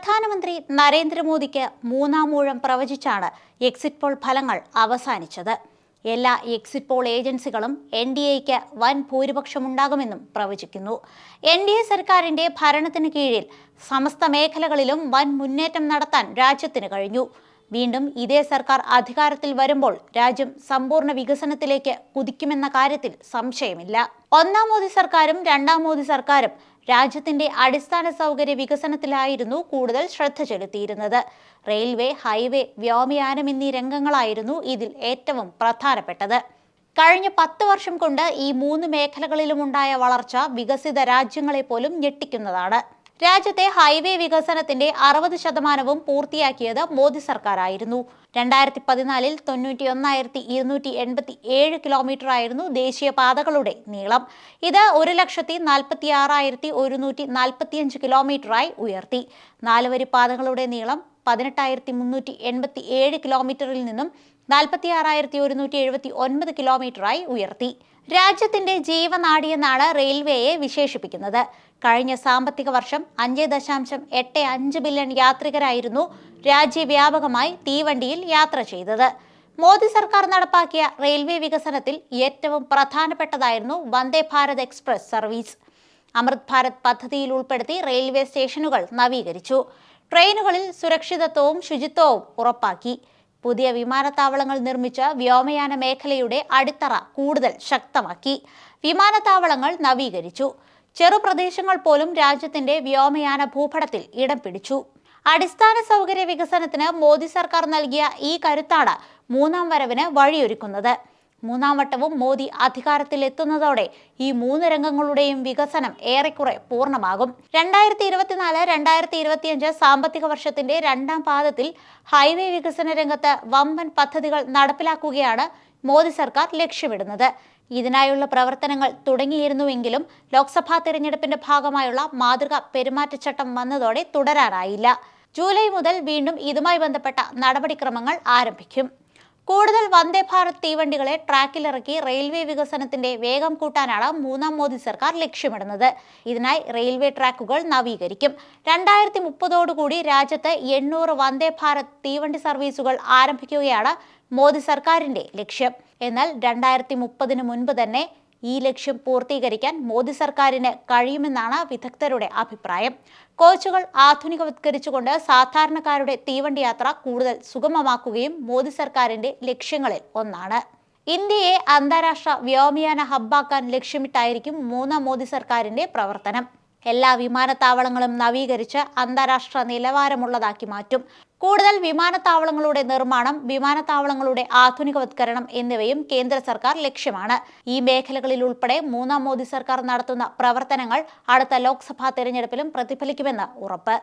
പ്രധാനമന്ത്രി നരേന്ദ്രമോദിക്ക് മൂന്നാം ഊഴം പ്രവചിച്ചാണ് എക്സിറ്റ് പോൾ ഫലങ്ങൾ അവസാനിച്ചത്. എല്ലാ എക്സിറ്റ് പോൾ ഏജൻസികളും എൻ ഡി എക്ക് വൻ ഭൂരിപക്ഷമുണ്ടാകുമെന്നും പ്രവചിക്കുന്നു. എൻ ഡി എ സർക്കാരിന്റെ ഭരണത്തിന് കീഴിൽ സമസ്ത മേഖലകളിലും വൻ മുന്നേറ്റം നടത്താൻ രാജ്യത്തിന് കഴിഞ്ഞു. വീണ്ടും ഇതേ സർക്കാർ അധികാരത്തിൽ വരുമ്പോൾ രാജ്യം സമ്പൂർണ വികസനത്തിലേക്ക് കുതിക്കുമെന്ന കാര്യത്തിൽ സംശയമില്ല. ഒന്നാം മോദി സർക്കാരും രണ്ടാം മോദി സർക്കാരും രാജ്യത്തിന്റെ അടിസ്ഥാന സൗകര്യ വികസനത്തിലായിരുന്നു കൂടുതൽ ശ്രദ്ധ ചെലുത്തിയിരുന്നത്. റെയിൽവേ ഹൈവേ വ്യോമയാനം എന്നീ രംഗങ്ങളായിരുന്നു ഇതിൽ ഏറ്റവും പ്രധാനപ്പെട്ടത്. കഴിഞ്ഞ പത്ത് വർഷം കൊണ്ട് ഈ മൂന്ന് മേഖലകളിലുമുണ്ടായ വളർച്ച വികസിത രാജ്യങ്ങളെ പോലും ഞെട്ടിക്കുന്നതാണ്. രാജ്യത്തെ ഹൈവേ വികസനത്തിന്റെ അറുപത് ശതമാനവും പൂർത്തിയാക്കിയത് മോദി സർക്കാരായിരുന്നു. രണ്ടായിരത്തി പതിനാലിൽ തൊണ്ണൂറ്റി ഒന്നായിരത്തി ഇരുന്നൂറ്റി എൺപത്തി ഏഴ് കിലോമീറ്റർ ആയിരുന്നു ദേശീയപാതകളുടെ നീളം. ഇത് ഒരു ലക്ഷത്തി നാൽപ്പത്തി ആറായിരത്തി ഒരുന്നൂറ്റി നാൽപ്പത്തിയഞ്ച് കിലോമീറ്ററായി ഉയർത്തി. നാലുവരി പാതകളുടെ നീളം പതിനെട്ടായിരത്തി മുന്നൂറ്റി എൺപത്തി ഏഴ് കിലോമീറ്ററിൽ നിന്നും നാൽപ്പത്തി ആറായിരത്തി ഒരുന്നൂറ്റി എഴുപത്തി ഒൻപത് കിലോമീറ്ററായി ഉയർത്തി. രാജ്യത്തിന്റെ ജീവനാടിയെന്നാണ് റെയിൽവേയെ വിശേഷിപ്പിക്കുന്നത്. കഴിഞ്ഞ സാമ്പത്തിക വർഷം അഞ്ച് ദശാംശം എട്ട് അഞ്ച് ബില്യൺ യാത്രികരായിരുന്നു രാജ്യവ്യാപകമായി തീവണ്ടിയിൽ യാത്ര ചെയ്തത്. മോദി സർക്കാർ നടപ്പാക്കിയ റെയിൽവേ വികസനത്തിൽ ഏറ്റവും പ്രധാനപ്പെട്ടതായിരുന്നു വന്ദേ ഭാരത് എക്സ്പ്രസ് സർവീസ്. അമൃത് ഭാരത് പദ്ധതിയിൽ ഉൾപ്പെടുത്തി റെയിൽവേ സ്റ്റേഷനുകൾ നവീകരിച്ചു. ട്രെയിനുകളിൽ സുരക്ഷിതത്വവും ശുചിത്വവും ഉറപ്പാക്കി. പുതിയ വിമാനത്താവളങ്ങൾ നിർമ്മിച്ച വ്യോമയാന മേഖലയുടെ അടിത്തറ കൂടുതൽ ശക്തമാക്കി. വിമാനത്താവളങ്ങൾ നവീകരിച്ചു. ചെറുപ്രദേശങ്ങൾ പോലും രാജ്യത്തിന്റെ വ്യോമയാന ഭൂപടത്തിൽ ഇടം പിടിച്ചു. അടിസ്ഥാന സൗകര്യ വികസനത്തിന് മോദി സർക്കാർ നൽകിയ ഈ കരുത്താണ് മൂന്നാം വരവിന് വഴിയൊരുക്കുന്നത്. മൂന്നാം വട്ടവും മോദി അധികാരത്തിൽ എത്തുന്നതോടെ ഈ മൂന്ന് രംഗങ്ങളുടെയും വികസനം ഏറെക്കുറെ പൂർണമാകും. രണ്ടായിരത്തി ഇരുപത്തിനാല് രണ്ടായിരത്തി ഇരുപത്തിയഞ്ച് സാമ്പത്തിക വർഷത്തിന്റെ രണ്ടാം പാദത്തിൽ ഹൈവേ വികസന രംഗത്ത് വമ്പൻ പദ്ധതികൾ നടപ്പിലാക്കുകയാണ് മോദി സർക്കാർ ലക്ഷ്യമിടുന്നത്. ഇതിനായുള്ള പ്രവർത്തനങ്ങൾ തുടങ്ങിയിരുന്നുവെങ്കിലും ലോക്സഭാ തെരഞ്ഞെടുപ്പിന്റെ ഭാഗമായുള്ള മാതൃക പെരുമാറ്റച്ചട്ടം വന്നതോടെ തുടരാനായില്ല ജൂലൈ മുതൽ വീണ്ടും ഇതുമായി ബന്ധപ്പെട്ട നടപടിക്രമങ്ങൾ ആരംഭിക്കും. കൂടുതൽ വന്ദേ ഭാരത് തീവണ്ടികളെ ട്രാക്കിലിറക്കി റെയിൽവേ വികസനത്തിന്റെ വേഗം കൂട്ടാനാണ് മൂന്നാം മോദി സർക്കാർ ലക്ഷ്യമിടുന്നത്. ഇതിനായി റെയിൽവേ ട്രാക്കുകൾ നവീകരിക്കും. രണ്ടായിരത്തി മുപ്പതോടുകൂടി രാജ്യത്ത് എണ്ണൂറ് വന്ദേ ഭാരത് തീവണ്ടി സർവീസുകൾ ആരംഭിക്കുകയാണ് മോദി സർക്കാരിന്റെ ലക്ഷ്യം. എന്നാൽ രണ്ടായിരത്തി മുപ്പതിന് മുൻപ് തന്നെ ഈ ലക്ഷ്യം പൂർത്തീകരിക്കാൻ മോദി സർക്കാരിന് കഴിയുമെന്നാണ് വിദഗ്ധരുടെ അഭിപ്രായം. കോച്ചുകൾ ആധുനികവത്കരിച്ചുകൊണ്ട് സാധാരണക്കാരുടെ തീവണ്ടി യാത്ര കൂടുതൽ സുഗമമാക്കുകയും മോദി സർക്കാരിന്റെ ലക്ഷ്യങ്ങളിൽ ഒന്നാണ്. ഇന്ത്യയെ അന്താരാഷ്ട്ര വ്യോമയാന ഹബ്ബാക്കാൻ ലക്ഷ്യമിട്ടായിരിക്കും മൂന്നാം മോദി സർക്കാരിന്റെ പ്രവർത്തനം. എല്ലാ വിമാനത്താവളങ്ങളും നവീകരിച്ച് അന്താരാഷ്ട്ര നിലവാരമുള്ളതാക്കി മാറ്റും. കൂടുതൽ വിമാനത്താവളങ്ങളുടെ നിർമ്മാണം വിമാനത്താവളങ്ങളുടെ ആധുനികവത്കരണം എന്നിവയും കേന്ദ്ര സർക്കാർ ലക്ഷ്യമാണ്. ഈ മേഖലകളിൽ ഉൾപ്പെടെ മൂന്നാം മോദി സർക്കാർ നടത്തുന്ന പ്രവർത്തനങ്ങൾ അടുത്ത ലോക്സഭാ തെരഞ്ഞെടുപ്പിലും പ്രതിഫലിക്കുമെന്ന് ഉറപ്പ്.